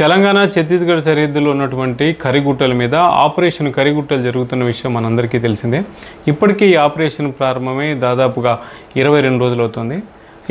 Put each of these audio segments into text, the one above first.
తెలంగాణ ఛత్తీస్గఢ్ సరిహద్దులో ఉన్నటువంటి కరిగుట్టల మీద ఆపరేషన్ కరిగుట్టలు జరుగుతున్న విషయం మనందరికీ తెలిసిందే. ఇప్పటికీ ఈ ఆపరేషన్ ప్రారంభమై దాదాపుగా ఇరవై రెండు రోజులు అవుతుంది.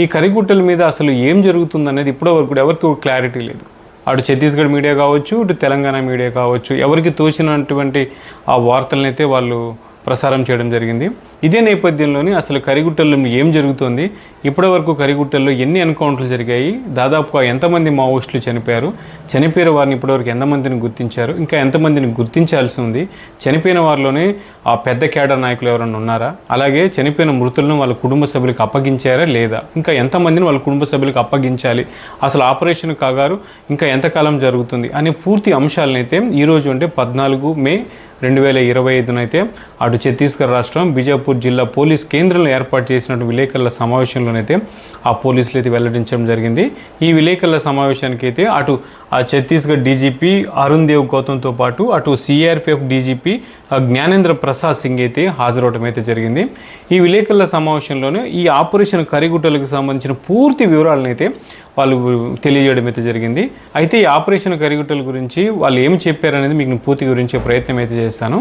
ఈ కరిగుట్టల మీద అసలు ఏం జరుగుతుందనేది ఇప్పటివరకు వరకు ఎవరికి క్లారిటీ లేదు. అటు ఛత్తీస్గఢ్ మీడియా కావచ్చు ఇటు తెలంగాణ మీడియా కావచ్చు ఎవరికి తోచినటువంటి ఆ వార్తలనైతే వాళ్ళు ప్రసారం చేయడం జరిగింది. ఇదే నేపథ్యంలోని అసలు కరిగుట్టల్లో ఏం జరుగుతోంది? ఇప్పటివరకు కరిగుట్టల్లో ఎన్ని ఎన్కౌంటర్లు జరిగాయి? దాదాపుగా ఎంతమంది మావోయిస్టులు చనిపోయారు? చనిపోయిన వారిని ఇప్పటివరకు ఎంతమందిని గుర్తించారు? ఇంకా ఎంతమందిని గుర్తించాల్సి ఉంది? చనిపోయిన వారిలోనే ఆ పెద్ద కేడర్ నాయకులు ఎవరైనా ఉన్నారా? అలాగే చనిపోయిన మృతులను వాళ్ళ కుటుంబ సభ్యులకు అప్పగించారా లేదా? ఇంకా ఎంతమందిని వాళ్ళ కుటుంబ సభ్యులకు అప్పగించాలి? అసలు ఆపరేషన్ కాగారు? ఇంకా ఎంతకాలం జరుగుతుంది? అనే పూర్తి అంశాలనైతే ఈరోజు అంటే పద్నాలుగు మే రెండు వేల ఇరవై ఐదునైతే అటు ఛత్తీస్గఢ్ రాష్ట్రం బీజాపూర్ జిల్లా పోలీస్ కేంద్రంలో ఏర్పాటు చేసినట్టు విలేకరుల సమావేశంలోనైతే ఆ పోలీసులు అయితే వెల్లడించడం జరిగింది. ఈ విలేకరుల సమావేశానికి అయితే అటు ఆ ఛత్తీస్గఢ్ డీజీపీ అరుణ్ దేవ్ గౌతమ్తో పాటు అటు సిఆర్పిఎఫ్ డీజీపీ జ్ఞానేంద్ర ప్రసాద్ సింగ్ అయితే హాజరవడం అయితే జరిగింది. ఈ విలేకరుల సమావేశంలోనే ఈ ఆపరేషన్ కరిగుట్టలకు సంబంధించిన పూర్తి వివరాలను అయితే వాళ్ళు తెలియజేయడం అయితే జరిగింది. అయితే ఈ ఆపరేషన్ కరిగుట్టల గురించి వాళ్ళు ఏమి చెప్పారనేది మీకు నేను పూర్తి గురించే ప్రయత్నం అయితే చేస్తాను.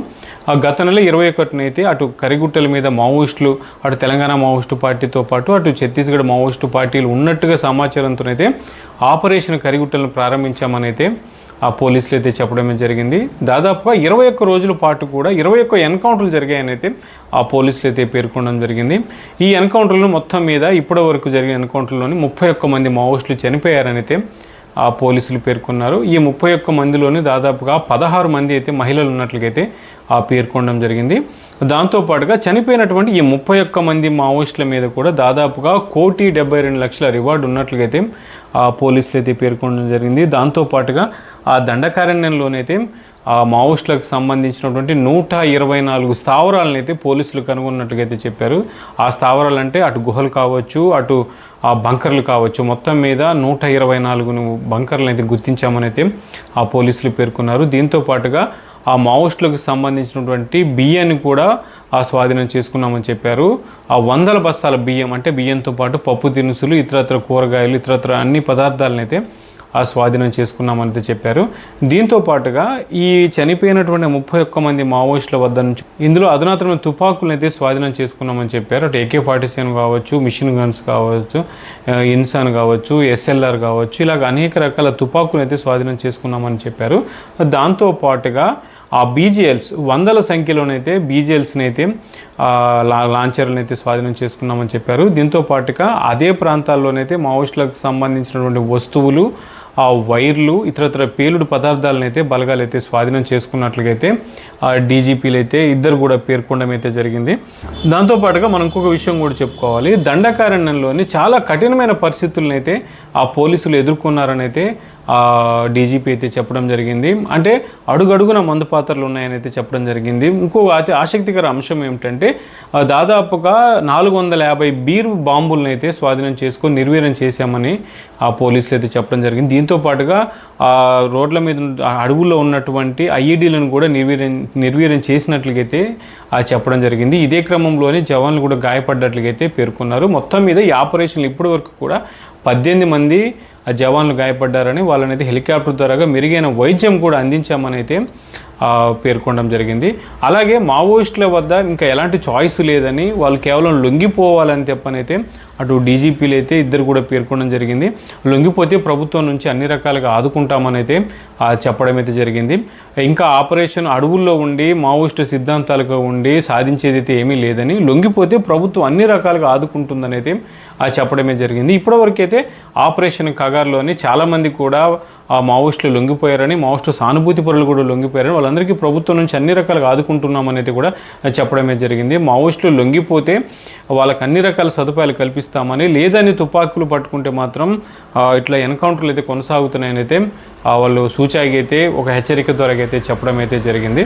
ఆ గత నెల ఇరవై ఒకటినైతే అటు కరిగుట్టల మీద మావోయిస్టులు అటు తెలంగాణ మావోయిస్టు పార్టీతో పాటు అటు ఛత్తీస్గఢ్ మావోయిస్టు పార్టీలు ఉన్నట్టుగా సమాచారంతోనైతే ఆపరేషన్ కరిగుట్టలను ప్రారంభించామని అయితే ఆ పోలీసులు అయితే చెప్పడమే జరిగింది. దాదాపుగా ఇరవై ఒక్క రోజుల పాటు కూడా ఇరవై ఒక్క ఎన్కౌంటర్లు జరిగాయని అయితే ఆ పోలీసులు అయితే పేర్కొనడం జరిగింది. ఈ ఎన్కౌంటర్లు మొత్తం మీద ఇప్పటి వరకు జరిగిన ఎన్కౌంటర్లోని ముప్పై ఒక్క మంది మావోయిస్టులు చనిపోయారని అయితే ఆ పోలీసులు పేర్కొన్నారు. ఈ ముప్పై ఒక్క మందిలోని దాదాపుగా పదహారు మంది అయితే మహిళలు ఉన్నట్లుగైతే ఆ పేర్కొనడం జరిగింది. దాంతోపాటుగా చనిపోయినటువంటి ఈ ముప్పై ఒక్క మంది మావోయిస్టుల మీద కూడా దాదాపుగా కోటి డెబ్బై రెండు లక్షల రివార్డు ఉన్నట్లుగైతే ఆ పోలీసులు అయితే పేర్కొనడం జరిగింది. దాంతోపాటుగా ఆ దండకారణ్యంలోనైతే ఆ మావోయిస్టులకు సంబంధించినటువంటి నూట ఇరవై నాలుగు స్థావరాలను అయితే పోలీసులు కనుగొన్నట్టుగా అయితే చెప్పారు. ఆ స్థావరాలు అంటే అటు గుహలు కావచ్చు అటు ఆ బంకర్లు కావచ్చు మొత్తం మీద నూట ఇరవై నాలుగు బంకర్లను అయితే గుర్తించామని అయితే ఆ పోలీసులు పేర్కొన్నారు. దీంతో పాటుగా ఆ మావోయిస్టులకు సంబంధించినటువంటి బియ్యాన్ని కూడా ఆ స్వాధీనం చేసుకున్నామని చెప్పారు. ఆ వందల బస్తాల బియ్యం అంటే బియ్యంతో పాటు పప్పు దినుసులు ఇతరత్ర కూరగాయలు ఇతరత్ర అన్ని పదార్థాలను అయితే ఆ స్వాధీనం చేసుకున్నామని అయితే చెప్పారు. దీంతో పాటుగా ఈ చనిపోయినటువంటి ముప్పై ఒక్క మంది మావోయిస్టుల వద్ద నుంచి ఇందులో అధునాతనమైన తుపాకులను అయితే స్వాధీనం చేసుకున్నామని చెప్పారు. అటు ఏకే ఫార్టీ సెవెన్ కావచ్చు మిషన్ గన్స్ కావచ్చు ఇన్సాన్ కావచ్చు ఎస్ఎల్ఆర్ కావచ్చు ఇలాగ అనేక రకాల తుపాకులను అయితే స్వాధీనం చేసుకున్నామని చెప్పారు. దాంతో పాటుగా ఆ బీజేఎల్స్ వందల సంఖ్యలోనైతే బీజేఎల్స్ని అయితే లా లాంచర్లను అయితే స్వాధీనం చేసుకున్నామని చెప్పారు. దీంతో పాటుగా అదే ప్రాంతాల్లోనైతే మావోయిస్టులకు సంబంధించినటువంటి వస్తువులు ఆ వైర్లు ఇతరత్ర పేలుడు పదార్థాలను అయితే బలగాలు అయితే స్వాధీనం చేసుకున్నట్లుగైతే ఆ డీజీపీలు అయితే ఇద్దరు కూడా పేర్కొనడం అయితే జరిగింది దాంతోపాటుగా మనం ఇంకొక విషయం కూడా చెప్పుకోవాలి. దండకారణ్యంలోని చాలా కఠినమైన పరిస్థితులను అయితే ఆ పోలీసులు ఎదుర్కొన్నారని అయితే డీజీపీ అయితే చెప్పడం జరిగింది. అంటే అడుగడుగున మందు పాత్రలు ఉన్నాయని అయితే చెప్పడం జరిగింది. ఇంకో అతి ఆసక్తికర అంశం ఏమిటంటే దాదాపుగా నాలుగు వందల యాభై బీర్ బాంబులను అయితే స్వాధీనం చేసుకొని నిర్వీర్యం చేశామని ఆ పోలీసులు అయితే చెప్పడం జరిగింది. దీంతో పాటుగా ఆ రోడ్ల మీద అడవుల్లో ఉన్నటువంటి ఐఈడీలను కూడా నిర్వీర్యం నిర్వీర్యం చేసినట్లుగైతే చెప్పడం జరిగింది. ఇదే క్రమంలోనే జవాన్లు కూడా గాయపడ్డట్లుగైతే పేర్కొన్నారు. మొత్తం మీద ఈ ఆపరేషన్లు ఇప్పటి వరకు కూడా పద్దెనిమిది మంది ఆ జవాన్లు గాయపడ్డారని వాళ్ళనైతే హెలికాప్టర్ ద్వారా మెరుగైన వైద్యం కూడా అందించామని అయితే పేర్కొనడం జరిగింది. అలాగే మావోయిస్టుల వద్ద ఇంకా ఎలాంటి చాయిస్ లేదని వాళ్ళు కేవలం లొంగిపోవాలని చెప్పనైతే అటు డీజీపీలు అయితే ఇద్దరు కూడా పేర్కొనడం జరిగింది. లొంగిపోతే ప్రభుత్వం నుంచి అన్ని రకాలుగా ఆదుకుంటామని అయితే చెప్పడం అయితే జరిగింది. ఇంకా ఆపరేషన్ అడవుల్లో ఉండి మావోయిస్టు సిద్ధాంతాలుగా ఉండి సాధించేది అయితే ఏమీ లేదని లొంగిపోతే ప్రభుత్వం అన్ని రకాలుగా ఆదుకుంటుందని అయితే చెప్పడమే జరిగింది. ఇప్పటివరకు అయితే ఆపరేషన్ కగార్లోని చాలామంది కూడా ఆ మావోయిస్టులు లొంగిపోయారని మావోయిస్టు సానుభూతి పరులు కూడా లొంగిపోయారని వాళ్ళందరికీ ప్రభుత్వం నుంచి అన్ని రకాలుగా ఆదుకుంటున్నామనేది కూడా చెప్పడమే జరిగింది. మావోయిస్టులు లొంగిపోతే వాళ్ళకి అన్ని రకాల సదుపాయాలు కల్పిస్తామని లేదని తుపాకులు పట్టుకుంటే మాత్రం ఇట్లా ఎన్కౌంటర్లు అయితే కొనసాగుతున్నాయని అయితే వాళ్ళు సూచాయి అయితే ఒక హెచ్చరిక ద్వారా అయితే చెప్పడం అయితే జరిగింది.